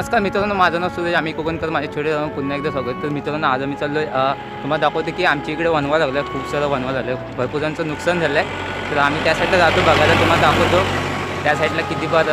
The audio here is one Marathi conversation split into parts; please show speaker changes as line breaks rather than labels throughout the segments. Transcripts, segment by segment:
नमस्कार मित्रांनो माझं नाव सुरेश आम्ही कोकणकर माझ्या छोटे जाऊन पुन्हा एकदा स्वागत. तर मित्रांनो आज आम्ही चाललो आहे तुम्हाला दाखवते की आमच्या इकडे वनवा लागला आहे खूप सारं वनवा झालं आहे भरपूर जणांचं नुकसान झालं आहे तर आम्ही त्या साईडला जातो बघायला तुम्हाला दाखवतो. त्या साईडला किती पार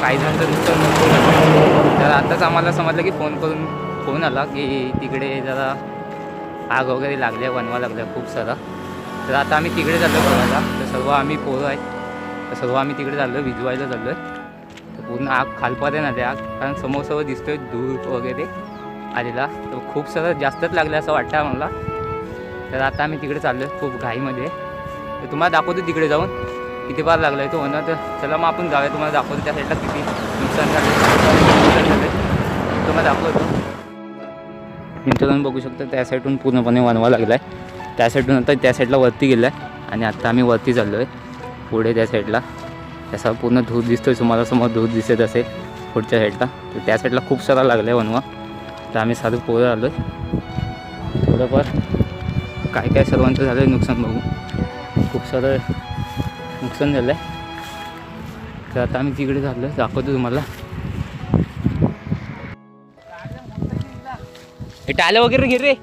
काही जणांचं नुकसान तर आताच आम्हाला समजलं की फोन करून फोन आला की तिकडे जरा आग वगैरे लागल्या वनवा लागल्या खूप सारा. तर आता आम्ही तिकडे चाललो बघायला. तर सर्व आम्ही पोरं आहेत. तर सर्व आम्ही तिकडे चाललो विजवायला चाललो आहे पूर्ण आग खालपर्यंत आली आग. कारण समोर समोर दिसतोय धूर वगैरे आलेला. तर खूप सगळं जास्तच लागलं असं वाटतं मला तर आता आम्ही तिकडे चाललो आहे खूप घाईमध्ये. तर तुम्हाला दाखवतो तिकडे जाऊन. किती बार लागला आहे तो. म्हणा तर चला मग आपण जाऊया. तुम्हाला दाखवतो त्या साईडला किती नुकसान झालं तुम्हाला दाखवतो. मित्रांनो बघू शकता त्या साईडून पूर्णपणे वनवा लागला आहे त्या साईडून आता त्या साईडला वरती गेला आहे आणि आत्ता आम्ही वरती चाललो आहे पुढे त्या साईडला त्याचा पूर्ण धूर दिसतोय तुम्हाला समोर धूर दिसत असेल पुढच्या साईडला तर त्या साईडला खूप सारा लागला आहे वनवा तर आम्ही साधं पोरं आलो आहे थोडंफार काय काय सर्वांचं झालं आहे नुकसान बघू. खूप सारं नुकसान झालं आहे तर आता आम्ही तिकडे झालो आहे दाखवतो तुम्हाला. हे टाले वगैरे घे रे.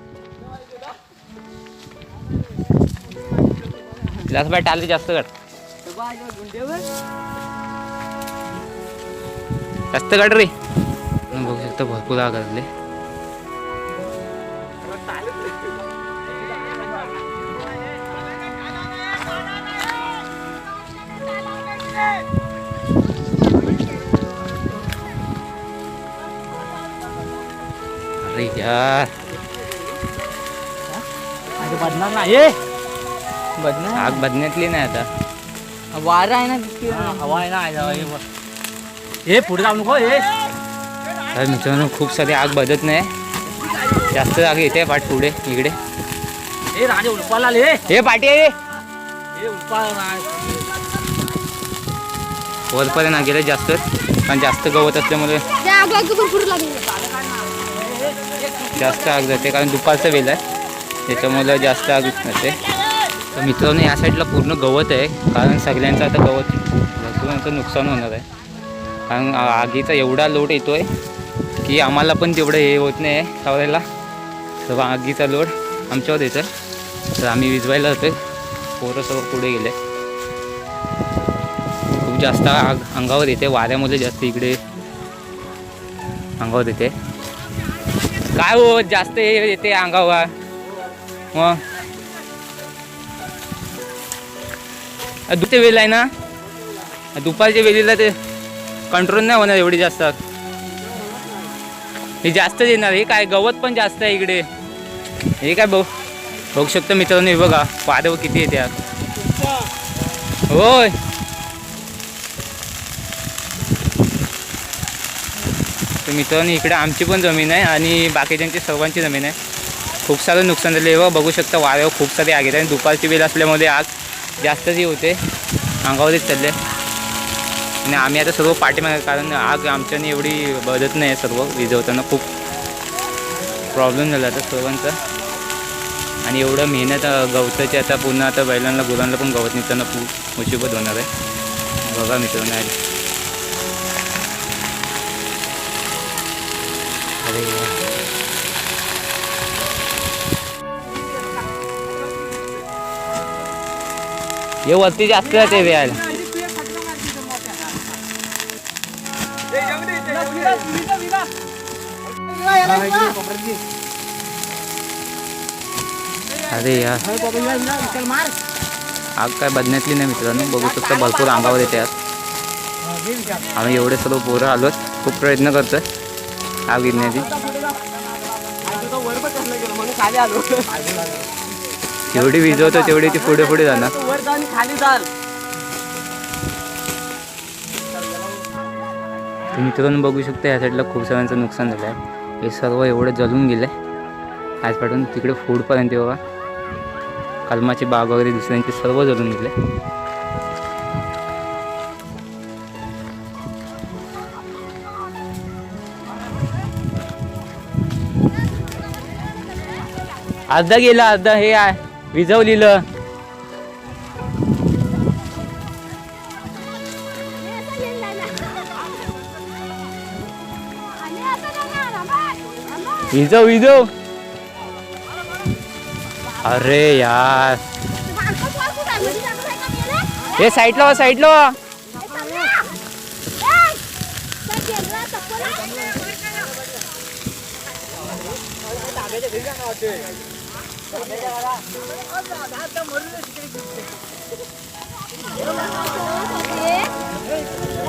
जास्त बाय टाले जास्त काढ जास्त काढ रे. बघू शकता भरपूर आग लागले. अरे यार.
अरे बदनार ना ये बदनार
आग बदण्यातली नाही आता.
वारा आहे ना हवा आहे ना आहे हे बघ. हे पुढे जाऊ नको हे.
तर मित्रांनो खूप सारी आग बदत नाही. जास्त आग येते पाठ पुढे इकडे.
हे राजे उलपाला आले
हे पाठी आहे.
हे उलपाला
वरपर्यंत ना गेले जास्त कारण जास्त गवत असल्यामुळे
त्या आग भरपूर लागली.
जास्त आग जाते कारण दुपारचा वेळ आहे. त्याच्यामुळं जास्त आग जाते तर मित्रांनो या साईडला पूर्ण गवत आहे. कारण सगळ्यांचं आता गवत भरपूर नुकसान होणार आहे. कारण आगीचा एवढा लोड येतो आहे की आम्हाला पण तेवढं हे होत नाही आहे सावरायला सर्व आगीचा लोड आमच्यावर येतो आहे तर आम्ही विजवायला जातो पोरं सर्व पुढे गेले. खूप जास्त आग अंगावर येते. वाऱ्यामध्ये जास्त इकडे अंगावर येते. काय हो जास्त हे येते अंगावर. मग दुपारच्या वेळेला आहे ना? दुपारच्या वेळेला ते कंट्रोल नाही होणार एवढी जास्त. हे जास्त येणार हे काय गवत पण जास्त आहे इकडे. हे काय बघ बघू शकतो मित्रांनो हे बघा पादव किती येते. आत. होय. तर मित्रांनो इकडे आमची पण जमीन आहे आणि बाकीच्यांची सर्वांची जमीन आहे. खूप सारं नुकसान झालं आहे बघू शकता वाऱ्यावर खूप सारे आग आणि दुपारची वेळ असल्यामुळे आग जास्तच हे होते. अंगावरच चालले. आणि आम्ही आता सर्व पाठीमागे कारण आग आमच्याने एवढी बदत नाही आहे सर्व विजवताना खूप प्रॉब्लेम झाला आता सर्वांचा. आणि एवढं मेहनत गवताची आता पुन्हा आता बैलांना गुरांना पण गवत निघताना खूप मुसीबत होणार आहे. बघा मित्रांनो हे वरती जास्त जाते यार अरे यार. आग काय बदण्यातली नाही मित्रांनो. बघू शकता भरपूर अंगावर येते आज आम्ही एवढे सर्व पोरं आलोत. खूप प्रयत्न करतोय. आग
गिरण्याची आलो.
जेवढी विजवतो तेवढी ती पुढे पुढे जाणार.
वर जाऊन खाली
मित्रांनो बघू शकता या साईडला खूप साऱ्यांचं नुकसान झालं आहे हे सर्व एवढं जळून गेलं आहे आज पाठवून तिकडे फूडपर्यंत बघा. कलमाची बाग वगैरे दुसऱ्यांचे सर्व जळून गेले अर्धा गेला अर्धा हे आहे. विजवलेलं. विजव विजव. अरे यार. हे साईडला साईडला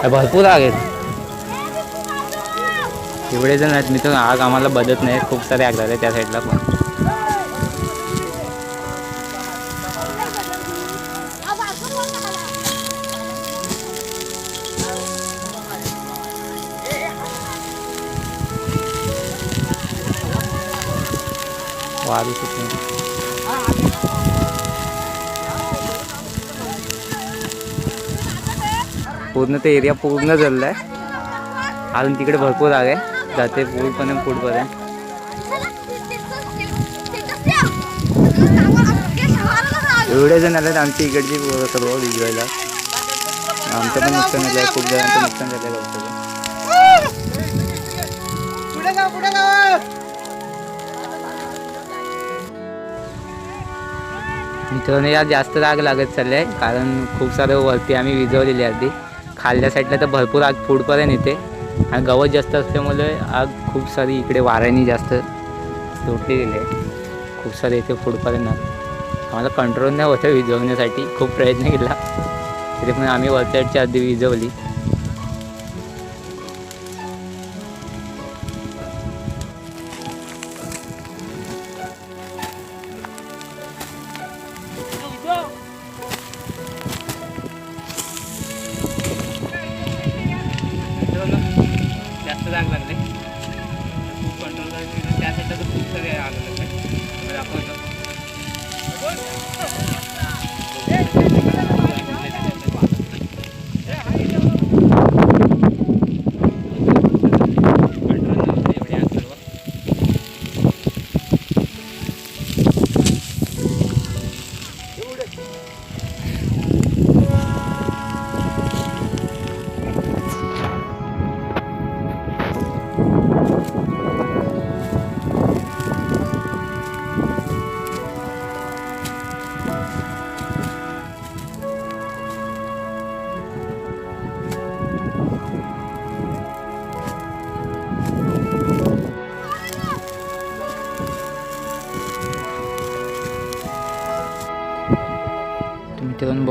भरपूर आग आहेत एवढे जण आहेत मी तर आग आम्हाला बदत नाही. खूप सारे आग झाले त्या साईडला पण. वारू सुटली पूर्ण ते एरिया पूर्ण जळलं आहे अजून तिकडे भरपूर आग आहे. जाते पूर्णपणे पुढपर्यंत. एवढे जण आले आमच्या इकडची सर्व विजवायला. आमचं पण नुकसान झालं आहे खूप जणांचं नुकसान झालं आहे मित्रांनो या जास्त राग लागत चालली आहे कारण खूप सारं वरती आम्ही विजवलेली अगदी. खाल्ल्या खालच्या साईडला तर भरपूर आग पुढपर्यंत येते. आणि गवत जास्त असल्यामुळे आग खूप सारी इकडे वाऱ्याने जास्त सोडली गेले आहे. खूप सारे येते पुढपर्यंत आम्हाला कंट्रोल नाही होतं विजवण्यासाठी. खूप प्रयत्न केला. तरी पण आम्ही साईडची आधी विजवली.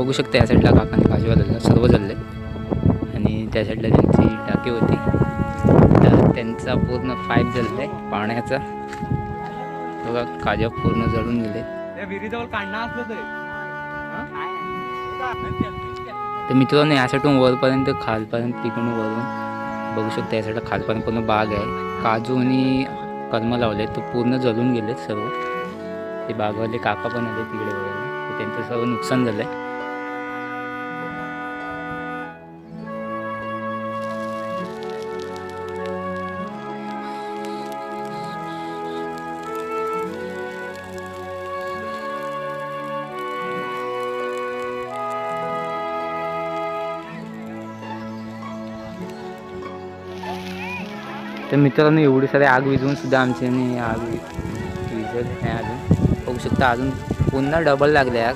बघू शकता या साईडला काकांनी भाजीवा झालं सर्व झाले आणि त्या साईडला त्यांची टाकी होती. तर त्यांचा पूर्ण पाईप झालेला आहे पाण्याचा. बघा काजा पूर्ण जळून गेले.
तर.
तर मित्रांनो यासाठी वरपर्यंत खालपर्यंत तिकडून वरून बघू शकता या साईडला खालपर्यंत पूर्ण बाग आहे. काजू आणि कर्म लावले तर पूर्ण जळून गेले सर्व. ते बागवाले काका पण आले तिकडे तर त्यांचं सर्व नुकसान झालं आहे तर मित्रांनो एवढी सारी आग विझवून सुद्धा आमच्याने आग विझत नाही अजून. बघू शकता अजून पुन्हा डबल लागले आग.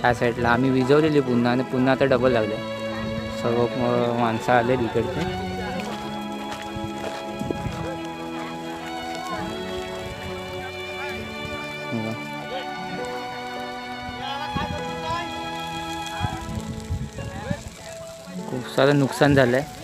त्या साईडला आम्ही विझवलेली पुन्हा आणि पुन्हा आता डबल लागले. सर्व माणसं आले इकडचे. खूप सारं नुकसान झालं आहे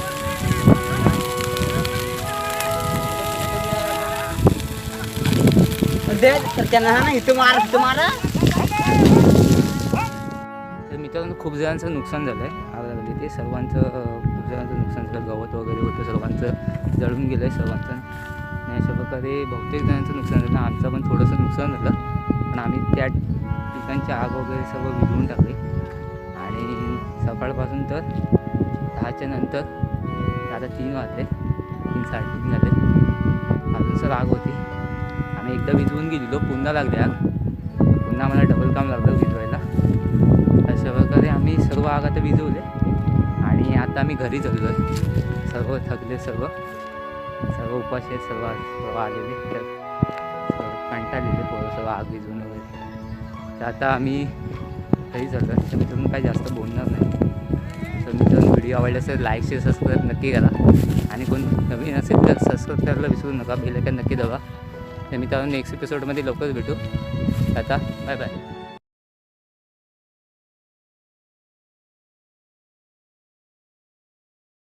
दे तर त्यांना ना इथं मारा
तर मित्रांनो खूप जणांचं नुकसान झालं आहे आग लागली ते सर्वांचं खूप जणांचं नुकसान झालं. गवत वगैरे होतं सर्वांचं जळून गेलं आहे सर्वांचं. आणि अशा प्रकारे बहुतेक जणांचं नुकसान झालं. आमचं पण थोडंसं नुकसान झालं. पण आम्ही त्या पिकांची आग वगैरे सर्व विझवून टाकली. आणि सकाळपासून तर दहाच्या नंतर आता तीन वाजले. तीन साडेतीन झाले. अजून सर आग होती. एकदा विजवून गेलेलो पुन्हा लागले आग पुन्हा मला डबल काम लागलं विजवायला. अशा प्रकारे आम्ही सर्व आग आता विजवले आणि आता आम्ही घरी चाललो सर्व थकले सर्व. सर्व उपाशी आहेत सर्व सर्व आलेले तर कंटाळलेले पोरं सर्व आग विजवून वगैरे. तर आता आम्ही घरी चाललो आहे तर मित्रांनो काही जास्त बोलणार नाही. तर मित्रांनो व्हिडिओ आवडला असेल लाईक शेअर सबस्क्राईब नक्की करा. आणि कोण नवीन असेल तर सबस्क्राईब करायला विसरू नका. बेल आयकॉन नक्की दबा. तर मित्रांनो नेक्स्ट एपिसोडमध्ये लवकरच भेटू. आता बाय बाय